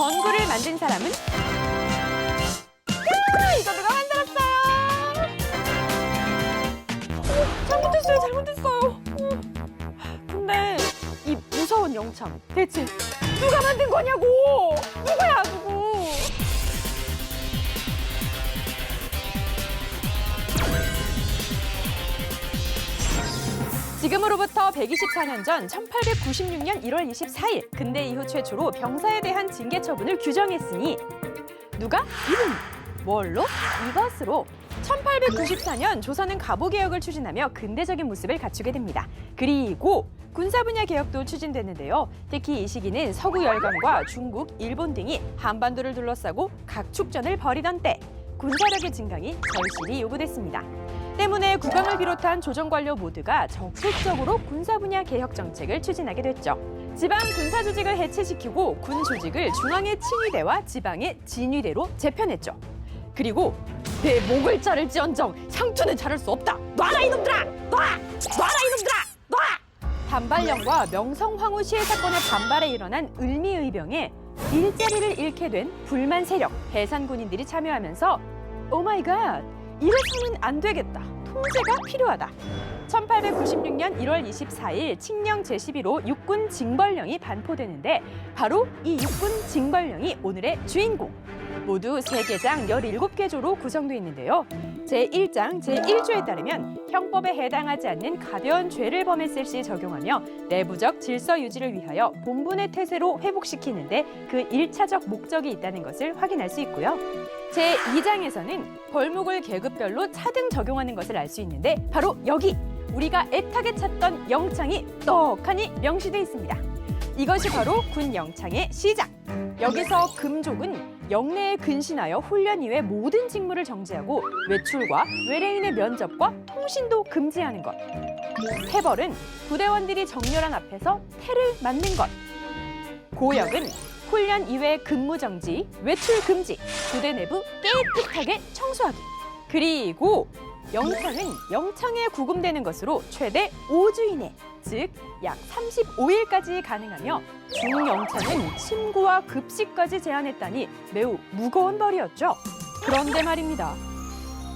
전구를 만든 사람은 야, 이거 누가 만들었어요? 어, 잘못했어요, 잘못했어요. 어. 근데 이 무서운 영창 대체 누가 만든 거냐고? 누구야, 누구? 지금으로부터 124년 전 1896년 1월 24일 근대 이후 최초로 병사에 대한 징계 처분을 규정했으니 누가? 이분 뭘로? 이것으로 1894년 조선은 갑오 개혁을 추진하며 근대적인 모습을 갖추게 됩니다. 그리고 군사 분야 개혁도 추진됐는데요. 특히 이 시기는 서구 열강과 중국, 일본 등이 한반도를 둘러싸고 각축전을 벌이던 때 군사력의 증강이 절실히 요구됐습니다. 때문에 국왕을 비롯한 조정 관료 모두가 적극적으로 군사 분야 개혁 정책을 추진하게 됐죠. 지방 군사 조직을 해체시키고 군 조직을 중앙의 칭의대와 지방의 진위대로 재편했죠. 그리고 내 목을 자를지언정 상투는 자를 수 없다. 놔라 이놈들아! 놔! 놔라 이놈들아! 놔! 반발령과 명성황후 시해 사건의 반발에 일어난 을미의병에 일자리를 잃게 된 불만 세력 해산 군인들이 참여하면서 오마이갓 이래서는 안 되겠다. 통제가 필요하다. 1896년 1월 24일 칙령 제11호 육군 징벌령이 반포되는데 바로 이 육군 징벌령이 오늘의 주인공. 모두 세개장 17개 조로 구성되어 있는데요. 제1장 제1조에 따르면 형법에 해당하지 않는 가벼운 죄를 범했을 시 적용하며 내부적 질서 유지를 위하여 본분의 태세로 회복시키는데 그 일차적 목적이 있다는 것을 확인할 수 있고요. 제2장에서는 벌목을 계급별로 차등 적용하는 것을 알 수 있는데 바로 여기 우리가 애타게 찾던 영창이 떡하니 명시돼 있습니다. 이것이 바로 군 영창의 시작. 여기서 금족은 영내에 근신하여 훈련 이외 모든 직무를 정지하고 외출과 외래인의 면접과 통신도 금지하는 것. 태벌은 부대원들이 정렬한 앞에서 태를 맞는 것. 고역은 훈련 이외 근무 정지, 외출 금지, 부대 내부 깨끗하게 청소하기. 그리고 영창은 영창에 구금되는 것으로 최대 5주 이내, 즉 약 35일까지 가능하며 중영창은 침구와 급식까지 제한했다니 매우 무거운 벌이었죠. 그런데 말입니다.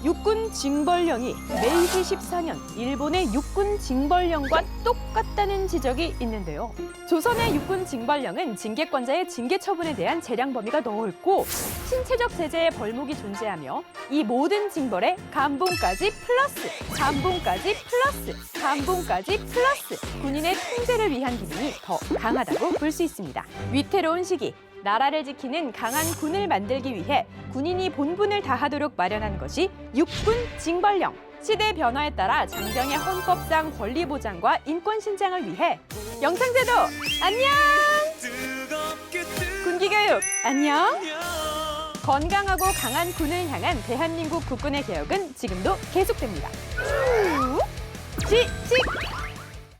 육군 징벌령이 메이지 14년 일본의 육군 징벌령과 똑같다는 지적이 있는데요. 조선의 육군 징벌령은 징계권자의 징계 처분에 대한 재량 범위가 넓고 신체적 제재의 벌목이 존재하며 이 모든 징벌에 감봉까지 플러스, 감봉까지 플러스, 감봉까지 플러스 군인의 통제를 위한 기능이 더 강하다고 볼 수 있습니다. 위태로운 시기 나라를 지키는 강한 군을 만들기 위해 군인이 본분을 다하도록 마련한 것이 육군 징벌령. 시대 변화에 따라 장병의 헌법상 권리 보장과 인권 신장을 위해. 영창제도 안녕! 군기교육 안녕! 건강하고 강한 군을 향한 대한민국 국군의 개혁은 지금도 계속됩니다. 쭉! 지직